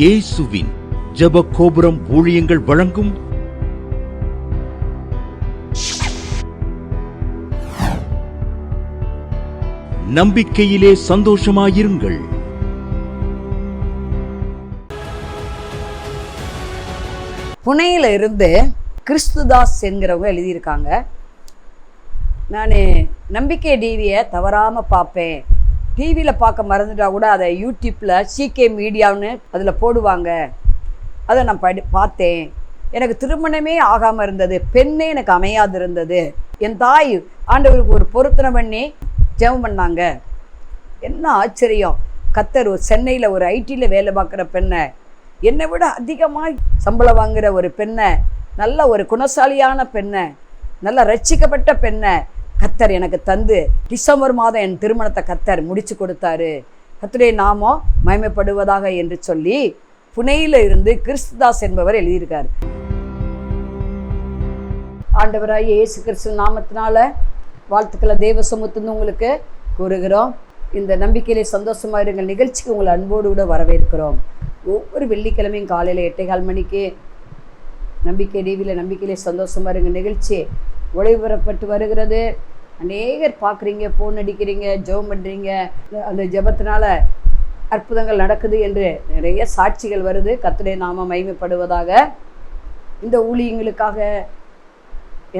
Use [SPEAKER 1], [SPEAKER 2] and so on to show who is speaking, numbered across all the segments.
[SPEAKER 1] இயேசுவின் ஜப கோபுரம் ஊழியங்கள் வழங்கும் நம்பிக்கையிலே சந்தோஷமாயிருங்கள்
[SPEAKER 2] புனையில இருந்து கிறிஸ்துதாஸ் என்கிறவங்க எழுதியிருக்காங்க நான் நம்பிக்கை டிவியை தவறாமல் பார்ப்பேன் டிவியில் பார்க்க மறந்துட்டால் கூட அதை யூடியூப்பில் சிகே மீடியான்னு அதில் போடுவாங்க அதை நான் படி பார்த்தேன் எனக்கு திருமணமே ஆகாமல் இருந்தது பெண்ணே எனக்கு அமையாது இருந்தது என் தாய் ஆண்டவருக்கு ஒரு பொருத்தனை பண்ணி ஜெபம் பண்ணாங்க என்ன ஆச்சரியம் கத்தர் ஒரு சென்னையில் ஒரு ஐடியில் வேலை பார்க்குற பெண்ணை என்னை விட அதிகமாக சம்பளம் வாங்குகிற ஒரு பெண்ணை நல்ல ஒரு குணசாலியான பெண்ணை நல்ல ரட்சிக்கப்பட்ட பெண்ணை கத்தர் எனக்கு தந்து டிசம்பர் மாதம் என் திருமணத்தை கத்தர் முடிச்சு கொடுத்தாரு கத்துடைய நாமம் மயமைப்படுவதாக என்று சொல்லி புனேயில இருந்து கிறிஸ்துதாஸ் என்பவர் எழுதியிருக்கார் ஆண்டவராய் இயேசு கிறிஸ்து நாமத்தினால வாழ்த்துக்களை தேவ சுமத்துன்னு உங்களுக்கு கூறுகிறோம் இந்த நம்பிக்கையிலே சந்தோஷமாக இருங்கள் நிகழ்ச்சிக்கு உங்களை அன்போடு கூட வரவேற்கிறோம் ஒவ்வொரு வெள்ளிக்கிழமையும் காலையில் எட்டே கால் மணிக்கு நம்பிக்கை டிவியில் நம்பிக்கையிலே சந்தோஷமாக இருங்க நிகழ்ச்சி ஒளிபரப்பட்டு வருகிறது அநேகர் பார்க்குறீங்க ஃபோன் அடிக்கிறீங்க ஜெபம் பண்ணுறீங்க அந்த ஜெபத்தினால அற்புதங்கள் நடக்குது என்று நிறைய சாட்சிகள் வருது கத்திரை நாம மகிமைப்படுவதாக இந்த ஊழியங்களுக்காக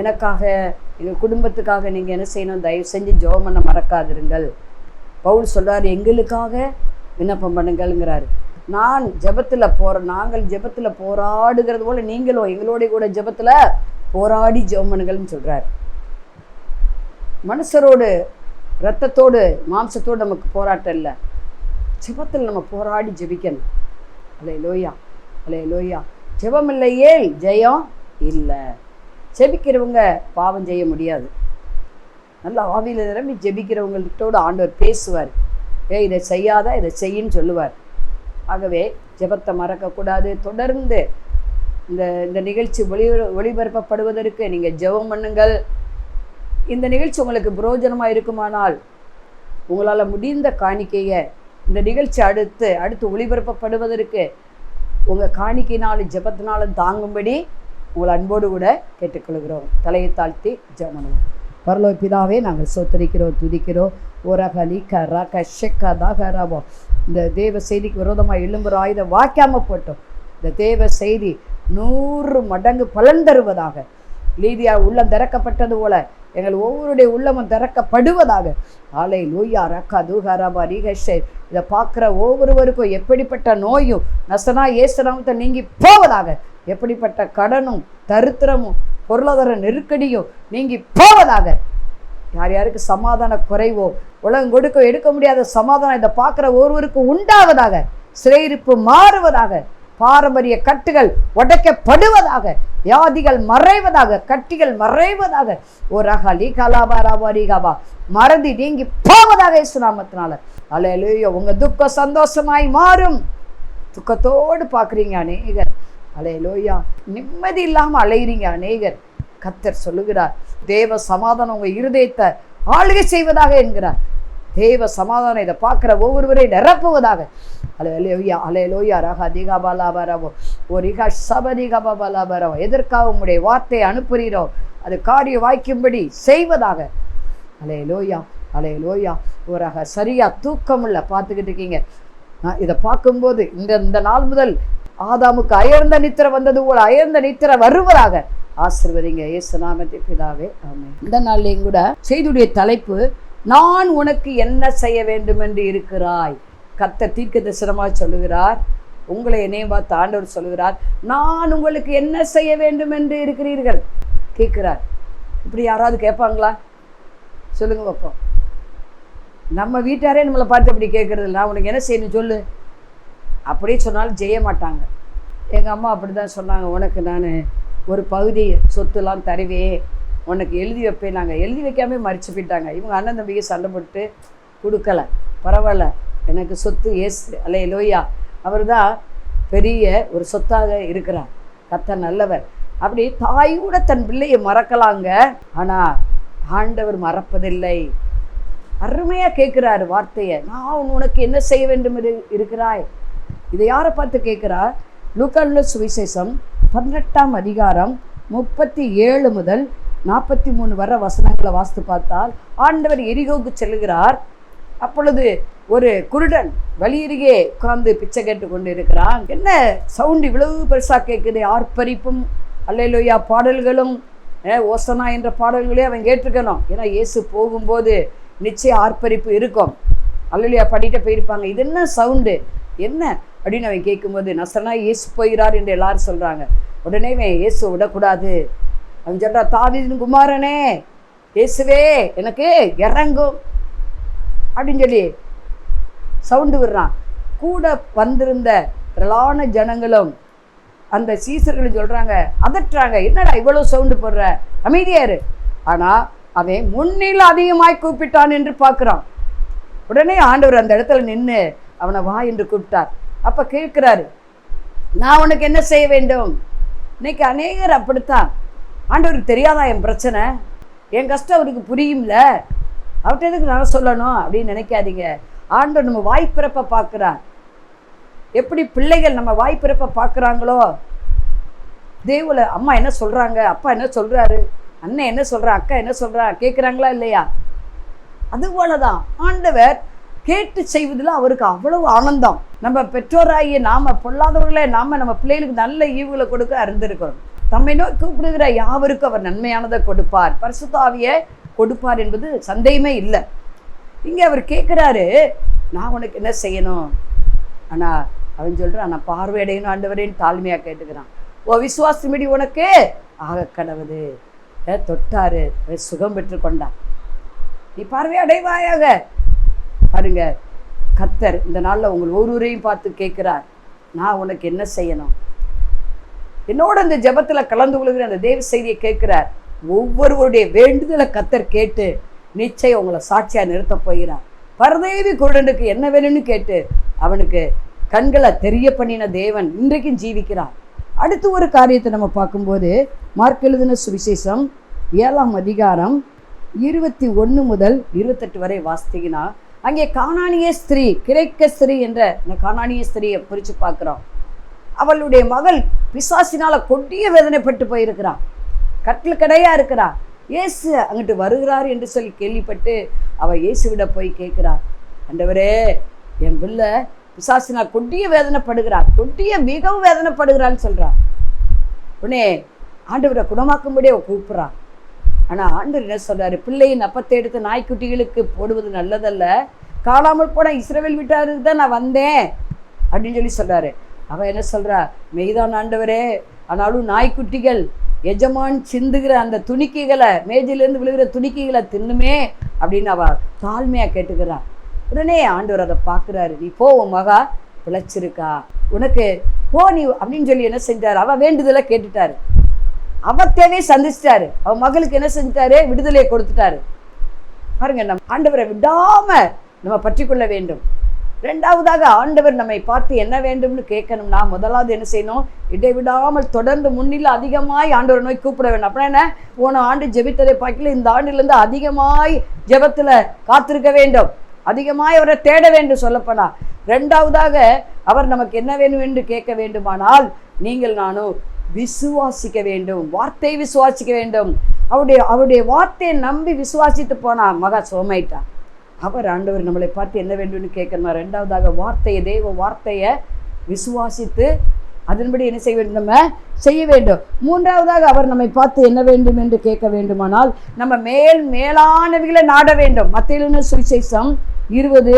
[SPEAKER 2] எனக்காக எங்கள் குடும்பத்துக்காக நீங்கள் என்ன செய்யணும் தயவு செஞ்சு ஜெபம் பண்ண மறக்காதிருங்கள் பவுல் சொல்கிறார் எங்களுக்காக விண்ணப்பம் பண்ணுங்கள்ங்கிறாரு நான் ஜபத்தில் போகிற நாங்கள் ஜபத்தில் போராடுகிறது போல் நீங்களும் எங்களோடைய கூட ஜபத்தில் போராடி ஜோமனுங்கள்னு சொல்கிறார் மனுஷரோடு ரத்தத்தோடு மாம்சத்தோடு நமக்கு போராட்டம் இல்லை ஜெபத்தில் நம்ம போராடி ஜெபிக்கணும் அலே லோயா அலே லோயா ஜெபம் இல்லை ஜெயம் இல்லை ஜெபிக்கிறவங்க பாவம் செய்ய முடியாது நல்ல ஆவியில் நிரம்பி ஜெபிக்கிறவங்கள்ட்டோடு ஆண்டவர் பேசுவார் ஏ இதை செய்யாத இதை செய்யின்னு சொல்லுவார் ஆகவே ஜெபத்தை மறக்கக்கூடாது தொடர்ந்து இந்த இந்த நிகழ்ச்சி ஒளி ஒளிபரப்பப்படுவதற்கு நீங்கள் ஜெபம் பண்ணுங்கள் இந்த நிகழ்ச்சி உங்களுக்கு பிரயோஜனமாக இருக்குமானால் உங்களால் முடிந்த காணிக்கையை இந்த நிகழ்ச்சி அடுத்து அடுத்து ஒளிபரப்பப்படுவதற்கு உங்கள் காணிக்கையினாலும் ஜபத்தினாலும் தாங்கும்படி உங்கள் அன்போடு கூட கேட்டுக்கொள்கிறோம் தலையை தாழ்த்தி ஜபனுவோம் பரலோ பிதாவே நாங்கள் சொத்தரிக்கிறோம் துதிக்கிறோம் உரகலி கரா கஷக்கதா கராவோம் இந்த தேவ செய்திக்கு விரோதமாக எழும்புற ஆயுதம் வாய்க்காமல் போட்டோம் இந்த தேவ செய்தி நூறு மடங்கு பலன் தருவதாக லீதியா உள்ளம் திறக்கப்பட்டது போல எங்கள் ஒவ்வொருடைய உள்ளமும் திறக்கப்படுவதாக ஆலை லூயா ரக்கா தூகாராபா ரீகஷே இதை பார்க்குற ஒவ்வொருவருக்கும் எப்படிப்பட்ட நோயும் நசனா ஏசனாமத்தை நீங்கி போவதாக எப்படிப்பட்ட கடனும் தரித்திரமும் பொருளாதார நெருக்கடியும் நீங்கி போவதாக யார் யாருக்கு சமாதான குறைவோ உலகம் கொடுக்க எடுக்க முடியாத சமாதானம் இதை பார்க்குற ஒருவருக்கு உண்டாவதாக சிறையிருப்பு மாறுவதாக பாரம்பரிய கட்டுகள் உடைக்கப்படுவதாக வியாதிகள் மறைவதாக கட்டிகள் மறைவதாக ஒரு அகலி கலாபாராபாரிகாவா மறந்து நீங்கி போவதாக இஸ்லாமத்தினால அலையலையோ உங்கள் துக்கம் சந்தோஷமாய் மாறும் துக்கத்தோடு பார்க்குறீங்க அநேகர் அலையலோயா நிம்மதி இல்லாமல் அலையிறீங்க அநேகர் கத்தர் சொல்லுகிறார் தேவ சமாதானம் உங்கள் இருதயத்தை ஆளுகை செய்வதாக என்கிறார் தேவ சமாதானம் இதை பார்க்குற ஒவ்வொருவரையும் நிரப்புவதாக அலையலோயா அலையலோயா ரகா திகாபாலாபரவோ ஒரு ரிகா சபதிகாபாலாபரவோ எதற்காக உங்களுடைய வார்த்தையை அனுப்புகிறோம் அது காடிய வாய்க்கும்படி செய்வதாக அலையலோயா அலையலோயா ஒரு சரியாக தூக்கம் இல்லை பார்த்துக்கிட்டு இருக்கீங்க இதை பார்க்கும்போது இந்த இந்த நாள் முதல் ஆதாமுக்கு அயர்ந்த நித்திரை வந்தது போல அயர்ந்த நித்திரை வருவதாக ஆசிர்வதிங்க ஏசு நாமத்தை பிதாவே ஆமாம் இந்த நாள்லையும் கூட செய்தியுடைய தலைப்பு நான் உனக்கு என்ன செய்ய வேண்டும் என்று இருக்கிறாய் கத்த தீர்க்க தரிசனமாக சொல்லுகிறார் உங்களை என்னையும் பார்த்து ஆண்டவர் சொல்லுகிறார் நான் உங்களுக்கு என்ன செய்ய வேண்டும் என்று இருக்கிறீர்கள் கேட்குறார் இப்படி யாராவது கேட்பாங்களா சொல்லுங்க பார்ப்போம் நம்ம வீட்டாரே நம்மளை பார்த்து அப்படி கேட்கறது இல்லை உனக்கு என்ன செய்யணும் சொல்லு அப்படியே சொன்னாலும் ஜெய மாட்டாங்க எங்கள் அம்மா அப்படி தான் சொன்னாங்க உனக்கு நான் ஒரு பகுதி சொத்துலாம் தருவேன் உனக்கு எழுதி வைப்பேன் நாங்கள் எழுதி வைக்காமே மறித்து போயிட்டாங்க இவங்க அண்ணன் தம்பிக்கு சண்டை போட்டு கொடுக்கல பரவாயில்ல எனக்கு சொத்து ஏசு அல்ல லோய்யா அவர் தான் பெரிய ஒரு சொத்தாக இருக்கிறார் கத்த நல்லவர் அப்படி தாயோட தன் பிள்ளையை மறக்கலாங்க ஆனால் ஆண்டவர் மறப்பதில்லை அருமையாக கேட்குறாரு வார்த்தையை நான் உனக்கு என்ன செய்ய வேண்டும் இருக்கிறாய் இதை யாரை பார்த்து கேட்குறா லூக்கல்ல சுவிசேஷம் பதினெட்டாம் அதிகாரம் முப்பத்தி ஏழு முதல் நாற்பத்தி மூணு வர வசனங்களை வாசித்து பார்த்தால் ஆண்டவர் எரிகோவுக்கு செல்கிறார் அப்பொழுது ஒரு குருடன் வழியருகே உட்கார்ந்து பிச்சை கேட்டு கொண்டு இருக்கிறான் என்ன சவுண்டு இவ்வளவு பெருசாக கேட்குது ஆர்ப்பரிப்பும் அல்லையிலோயா பாடல்களும் ஓசனா என்ற பாடல்களே அவன் கேட்டிருக்கணும் ஏன்னா இயேசு போகும்போது நிச்சயம் ஆர்ப்பரிப்பு இருக்கும் அல்லையா படிக்கிட்ட போயிருப்பாங்க இது என்ன சவுண்டு என்ன அப்படின்னு அவன் கேட்கும்போது நசனா இயேசு போகிறார் என்று எல்லாரும் சொல்கிறாங்க உடனே இவன் இயேசு விடக்கூடாது அவன் சொல்கிறா தாவிதின் குமாரனே இயேசுவே எனக்கு இறங்கும் அப்படின்னு சொல்லி சவுண்டு விடுறான் கூட வந்திருந்த பிரலான ஜனங்களும் அந்த சீசர்களும் சொல்கிறாங்க அதட்டுறாங்க என்னடா இவ்வளோ சவுண்டு போடுற அமைதியாரு ஆனால் அவன் முன்னில் அதிகமாய் கூப்பிட்டான் என்று பார்க்குறான் உடனே ஆண்டவர் அந்த இடத்துல நின்று அவனை வா என்று கூப்பிட்டார் அப்போ கேட்குறாரு நான் உனக்கு என்ன செய்ய வேண்டும் இன்னைக்கு அநேகர் அப்படித்தான் ஆண்டவருக்கு தெரியாதா என் பிரச்சனை என் கஷ்டம் அவருக்கு புரியும்ல அவர்கிட்ட எதுக்கு நான் சொல்லணும் அப்படின்னு நினைக்காதீங்க ஆண்டவர் நம்ம வாய்ப்பிறப்பை பார்க்குறார் எப்படி பிள்ளைகள் நம்ம வாய்ப்பிறப்பை பார்க்குறாங்களோ தேவில் அம்மா என்ன சொல்கிறாங்க அப்பா என்ன சொல்கிறாரு அண்ணன் என்ன சொல்கிறா அக்கா என்ன சொல்கிறா கேட்குறாங்களா இல்லையா அதுபோல தான் ஆண்டவர் கேட்டு செய்வதில் அவருக்கு அவ்வளவு ஆனந்தம் நம்ம பெற்றோராகிய நாம் பொல்லாதவர்களே நாம் நம்ம பிள்ளைகளுக்கு நல்ல ஈவுகளை கொடுக்க அறிந்திருக்கிறோம் தம்மை நோய் கூப்பிடுகிற யாவருக்கும் அவர் நன்மையானதை கொடுப்பார் பரிசுத்தாவிய கொடுப்பார் என்பது சந்தேகமே இல்லை இங்கே அவர் கேட்குறாரு நான் உனக்கு என்ன செய்யணும் ஆனால் அவன் சொல்கிறான் நான் பார்வையடையணும் வரேன் தாழ்மையாக கேட்டுக்கிறான் ஓ விசுவாசமிடி உனக்கு ஆக கடவுது தொட்டாரு சுகம் பெற்றுக்கொண்டான் நீ பார்வை அடைவாயாக பாருங்க கத்தர் இந்த நாளில் உங்கள் ஒருவரையும் பார்த்து கேட்குறார் நான் உனக்கு என்ன செய்யணும் என்னோட அந்த ஜபத்தில் கலந்து கொள்கிற அந்த தேவ செய்தியை கேட்கிறார் ஒவ்வொருவருடைய வேண்டுதலை கத்தர் கேட்டு நிச்சயம் உங்களை சாட்சியாக நிறுத்த போகிறார் பரதேவி குருடனுக்கு என்ன வேணும்னு கேட்டு அவனுக்கு கண்களை தெரிய பண்ணின தேவன் இன்றைக்கும் ஜீவிக்கிறான் அடுத்து ஒரு காரியத்தை நம்ம பார்க்கும்போது மார்க் எழுதின சுவிசேஷம் ஏழாம் அதிகாரம் இருபத்தி ஒன்று முதல் இருபத்தெட்டு வரை வாசித்தீங்கன்னா அங்கே காணானிய ஸ்திரீ கிரைக்க ஸ்திரீ என்ற இந்த காணானிய ஸ்திரீயை பிரித்து பார்க்குறோம் அவளுடைய மகள் பிசாசினால் கொடிய வேதனைப்பட்டு போயிருக்கிறான் கட்டில் கடையாக இருக்கிறாள் இயேசு அங்கிட்டு வருகிறார் என்று சொல்லி கேள்விப்பட்டு அவள் இயேசுவிட போய் கேட்குறார் அண்டவரே என் பிள்ளை பிசாசினா கொடிய வேதனைப்படுகிறார் கொடிய மிகவும் வேதனைப்படுகிறான்னு சொல்கிறான் உடனே ஆண்டவரை குணமாக்கும்படியே அவள் கூப்பிட்றான் ஆனால் ஆண்டவர் என்ன சொல்கிறாரு பிள்ளையின் அப்பத்தை எடுத்து நாய்க்குட்டிகளுக்கு போடுவது நல்லதல்ல காணாமல் போன இஸ்ரேவேல் வீட்டாருக்கு தான் நான் வந்தேன் அப்படின்னு சொல்லி சொல்கிறாரு அவன் என்ன சொல்கிறா மெய்தான் ஆண்டவரே ஆனாலும் நாய்க்குட்டிகள் எஜமான் சிந்துகிற அந்த துணிக்கைகளை மேஜிலேருந்து விழுகிற துணிக்கைகளை தின்னுமே அப்படின்னு அவள் தாழ்மையாக கேட்டுக்கிறான் உடனே ஆண்டவர் அதை பார்க்குறாரு நீ போ உன் மகா பிழைச்சிருக்கா உனக்கு போ நீ அப்படின்னு சொல்லி என்ன செஞ்சார் அவள் வேண்டுதலை கேட்டுட்டாரு அவ தேவையை சந்திச்சிட்டாரு அவன் மகளுக்கு என்ன செஞ்சிட்டாரு விடுதலையை கொடுத்துட்டாரு பாருங்க நம்ம ஆண்டவரை விடாமல் நம்ம பற்றி கொள்ள வேண்டும் ரெண்டாவதாக ஆண்டவர் நம்மை பார்த்து என்ன வேண்டும்னு கேட்கணும்னா முதலாவது என்ன செய்யணும் இடைவிடாமல் தொடர்ந்து முன்னில் அதிகமாய் ஆண்டவர் நோய் கூப்பிட வேணும் அப்படின்னா என்ன போன ஆண்டு ஜெபித்ததை பார்க்கல இந்த ஆண்டிலிருந்து அதிகமாய் ஜெபத்தில் காத்திருக்க வேண்டும் அதிகமாய் அவரை தேட வேண்டும் சொல்லப்போனா ரெண்டாவதாக அவர் நமக்கு என்ன வேணும் என்று கேட்க வேண்டுமானால் நீங்கள் நானும் விசுவாசிக்க வேண்டும் வார்த்தையை விசுவாசிக்க வேண்டும் அவருடைய அவருடைய வார்த்தையை நம்பி விசுவாசித்து போனா மகா சோமாயிட்டான் அவர் ஆண்டவர் நம்மளை பார்த்து என்ன வேண்டும்னு கேட்கணும் ரெண்டாவதாக வார்த்தையை தெய்வ வார்த்தையை விசுவாசித்து அதன்படி என்ன செய்ய வேண்டும் நம்ம செய்ய வேண்டும் மூன்றாவதாக அவர் நம்மை பார்த்து என்ன வேண்டும் என்று கேட்க வேண்டுமானால் நம்ம மேல் மேலானவைகளை நாட வேண்டும் மத்தியிலுன்னு சுவிசேஷம் இருபது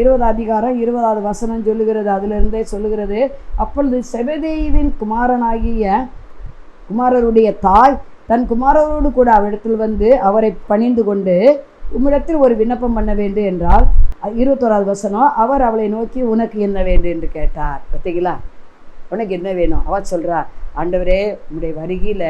[SPEAKER 2] இருபது அதிகாரம் இருபதாவது வசனம் சொல்லுகிறது அதிலிருந்தே சொல்லுகிறது அப்பொழுது செபதேவின் குமாரனாகிய குமாரருடைய தாய் தன் குமாரரோடு கூட அவரிடத்தில் வந்து அவரை பணிந்து கொண்டு உம்மிடத்தில் ஒரு விண்ணப்பம் பண்ண வேண்டும் என்றால் இருபத்தோராது வசனம் அவர் அவளை நோக்கி உனக்கு என்ன வேண்டும் என்று கேட்டார் பார்த்தீங்களா உனக்கு என்ன வேணும் அவ சொல்கிறா ஆண்டவரே உங்களுடைய வருகையில்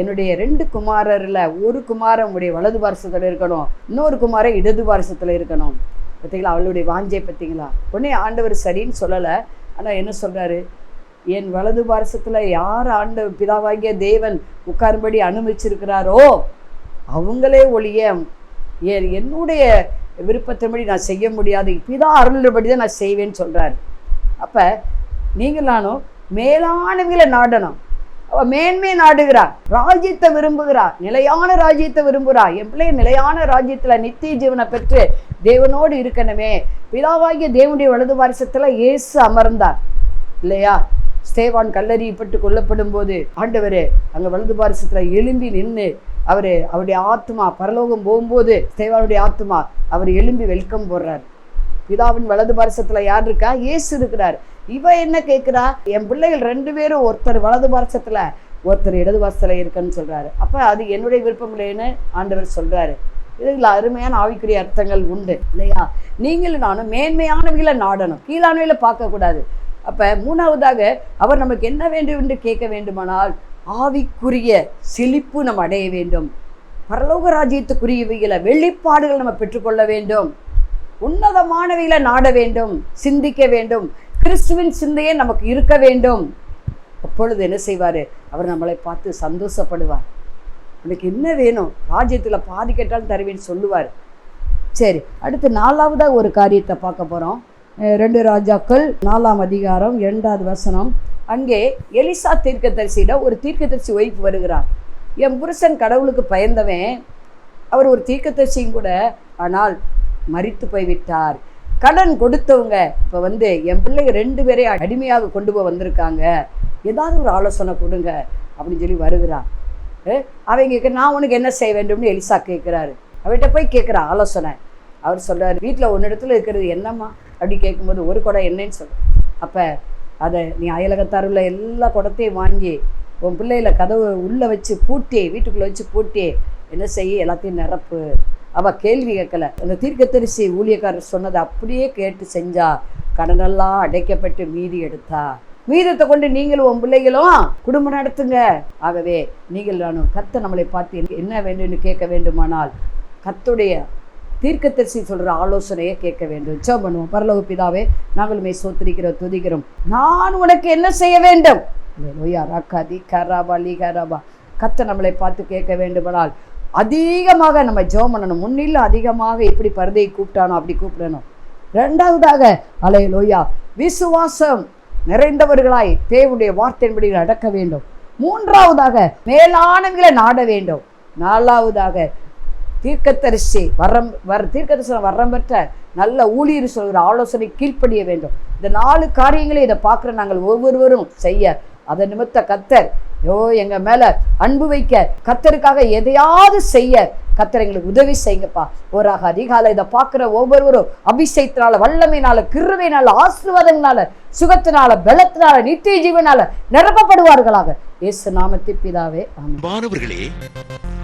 [SPEAKER 2] என்னுடைய ரெண்டு குமாரரில் ஒரு குமாரம் உங்களுடைய வலது பாரசத்தில் இருக்கணும் இன்னொரு குமார இடது பாரசத்தில் இருக்கணும் பார்த்தீங்களா அவளுடைய வாஞ்சை பார்த்தீங்களா உடனே ஆண்டவர் சரின்னு சொல்லலை ஆனால் என்ன சொல்கிறாரு என் வலது பாரசத்தில் யார் ஆண்ட பிதாவாகிய தேவன் உட்காரும்படி அனுமதிச்சிருக்கிறாரோ அவங்களே ஒழிய என்னுடைய விருப்பத்தின்படி நான் செய்ய முடியாது பிதா அருள்படி தான் நான் செய்வேன்னு சொல்கிறாரு அப்போ நீங்கள் நானும் மேலானவங்களை நாடணும் அவள் மேன்மை நாடுகிறா ராஜ்யத்தை விரும்புகிறா நிலையான ராஜ்யத்தை விரும்புகிறா என் பிள்ளை நிலையான ராஜ்யத்தில் நித்திய ஜீவனை பெற்று தேவனோடு இருக்கணுமே பிதாவாகிய தேவனுடைய வலது வாரிசத்தில் இயேசு அமர்ந்தார் இல்லையா ஸ்தேவான் கல்லறியப்பட்டு கொல்லப்படும் போது ஆண்டவர் அங்கே வலது பாரிசத்தில் எழும்பி நின்று அவர் அவருடைய ஆத்மா பரலோகம் போகும்போது தேவானுடைய ஆத்மா அவர் எழும்பி வெல்கம் போடுறார் பிதாவின் வலது பாரசத்தில் யார் இருக்கா இயேசு இருக்கிறார் இவ என்ன கேட்குறா என் பிள்ளைகள் ரெண்டு பேரும் ஒருத்தர் வலது பாரசத்தில் ஒருத்தர் இடது பாரசத்தில் இருக்குன்னு சொல்கிறாரு அப்போ அது என்னுடைய விருப்பம் இல்லைன்னு ஆண்டவர் சொல்கிறாரு இதில் அருமையான ஆவிக்குரிய அர்த்தங்கள் உண்டு இல்லையா நீங்களும் நானும் மேன்மையானவைகளை நாடணும் கீழானவையில் பார்க்கக்கூடாது அப்போ மூணாவதாக அவர் நமக்கு என்ன வேண்டும் என்று கேட்க வேண்டுமானால் ஆவிக்குரிய செழிப்பு நம்ம அடைய வேண்டும் பரலோக ராஜ்யத்துக்குரியவைகளை வெளிப்பாடுகள் நம்ம பெற்றுக்கொள்ள வேண்டும் உன்னதமானவைகளை நாட வேண்டும் சிந்திக்க வேண்டும் கிறிஸ்துவின் சிந்தையே நமக்கு இருக்க வேண்டும் அப்பொழுது என்ன செய்வார் அவர் நம்மளை பார்த்து சந்தோஷப்படுவார் உனக்கு என்ன வேணும் ராஜ்யத்தில் பாதி கேட்டாலும் தருவேன்னு சொல்லுவார் சரி அடுத்து நாலாவதாக ஒரு காரியத்தை பார்க்க போகிறோம் ரெண்டு ராஜாக்கள் நாலாம் அதிகாரம் இரண்டாவது வசனம் அங்கே எலிசா தீர்க்கதரிசியிட ஒரு தீர்க்கதரிசி வைப்பு வருகிறார் என் புருஷன் கடவுளுக்கு பயந்தவன் அவர் ஒரு தீர்க்கதரிசியும் கூட ஆனால் மறித்து போய்விட்டார் கடன் கொடுத்தவங்க இப்போ வந்து என் பிள்ளைங்க ரெண்டு பேரையும் அடிமையாக கொண்டு போய் வந்திருக்காங்க ஏதாவது ஒரு ஆலோசனை கொடுங்க அப்படின்னு சொல்லி வருகிறார் அவங்க நான் உனக்கு என்ன செய்ய வேண்டும்னு எலிசா கேட்குறாரு அவர்கிட்ட போய் கேட்குற ஆலோசனை அவர் சொல்கிறார் வீட்டில் ஒன்று இடத்துல இருக்கிறது என்னம்மா அப்படி கேட்கும்போது ஒரு குடம் என்னன்னு சொல்கிறேன் அப்போ அதை நீ அயலகத்தாருள்ள எல்லா குடத்தையும் வாங்கி உன் பிள்ளையில கதவு உள்ளே வச்சு பூட்டி வீட்டுக்குள்ளே வச்சு பூட்டி என்ன செய்ய எல்லாத்தையும் நிரப்பு அவள் கேள்வி கேட்கல அந்த தீர்க்கத்தரிசி ஊழியக்காரர் சொன்னதை அப்படியே கேட்டு செஞ்சா கடனெல்லாம் அடைக்கப்பட்டு மீதி எடுத்தா மீதத்தை கொண்டு நீங்களும் உன் பிள்ளைகளும் குடும்பம் நடத்துங்க ஆகவே நீங்கள் நானும் கத்தை நம்மளை பார்த்து என்ன வேண்டும்னு கேட்க வேண்டுமானால் கத்துடைய தீர்க்கத்தரிசி சொல்கிற ஆலோசனையை கேட்க வேண்டும் ஜெபம் பண்ணுவோம் பரலோக பிதாவே நாங்களுமே சோத்திரிக்கிறோம் துதிக்கிறோம் நான் உனக்கு என்ன செய்ய வேண்டும் லோயா ராக்காதி கராபா லீ கராபா கத்தை நம்மளை பார்த்து கேட்க வேண்டுமானால் அதிகமாக நம்ம ஜோம் பண்ணணும் முன்னில் அதிகமாக இப்படி பரதையை கூப்பிட்டானோ அப்படி கூப்பிடணும் ரெண்டாவதாக அலைய லோயா விசுவாசம் நிறைந்தவர்களாய் தேவனுடைய வார்த்தையின்படி நடக்க வேண்டும் மூன்றாவதாக மேலானவங்களை நாட வேண்டும் நாலாவதாக தீர்க்கத்தரிசி வரம் வர தீர்க்கதரிசனம் வரம் பெற்ற நல்ல ஊழியர் சொல்கிற ஆலோசனை கீழ்ப்படிய வேண்டும் இந்த நாலு காரியங்களை இதை பார்க்குற நாங்கள் ஒவ்வொருவரும் செய்ய அதை நிமித்த கத்தர் ஐயோ எங்கள் மேலே அன்பு வைக்க கத்தருக்காக எதையாவது செய்ய கத்தர் எங்களுக்கு உதவி செய்யுங்கப்பா ஒரு அதிகாலை இதை பார்க்குற ஒவ்வொருவரும் அபிஷேகத்தினால வல்லமைனால கிருவையினால ஆசீர்வாதங்களால சுகத்தினால பலத்தினால நித்திய ஜீவனால நிரப்பப்படுவார்களாக இயேசு நாமத்தை பிதாவே
[SPEAKER 1] மாணவர்களே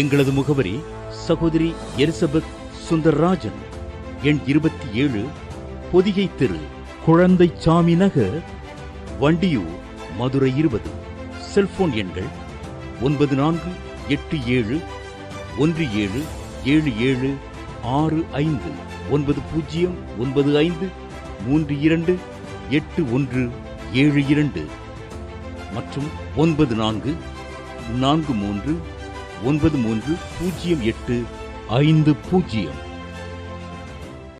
[SPEAKER 1] எங்களது முகவரி சகோதரி எலிசபெத் சுந்தர்ராஜன் எண் இருபத்தி ஏழு பொதிகை தெரு குழந்தை சாமி நகர் வண்டியூர் மதுரை இருபது செல்போன் எண்கள் ஒன்பது நான்கு எட்டு ஏழு ஒன்று ஏழு ஏழு ஏழு ஆறு ஐந்து ஒன்பது பூஜ்ஜியம் ஒன்பது ஐந்து மூன்று இரண்டு எட்டு ஒன்று ஏழு இரண்டு மற்றும் ஒன்பது நான்கு நான்கு மூன்று ஒன்பது மூன்று பூஜ்ஜியம் எட்டு ஐந்து பூஜ்ஜியம்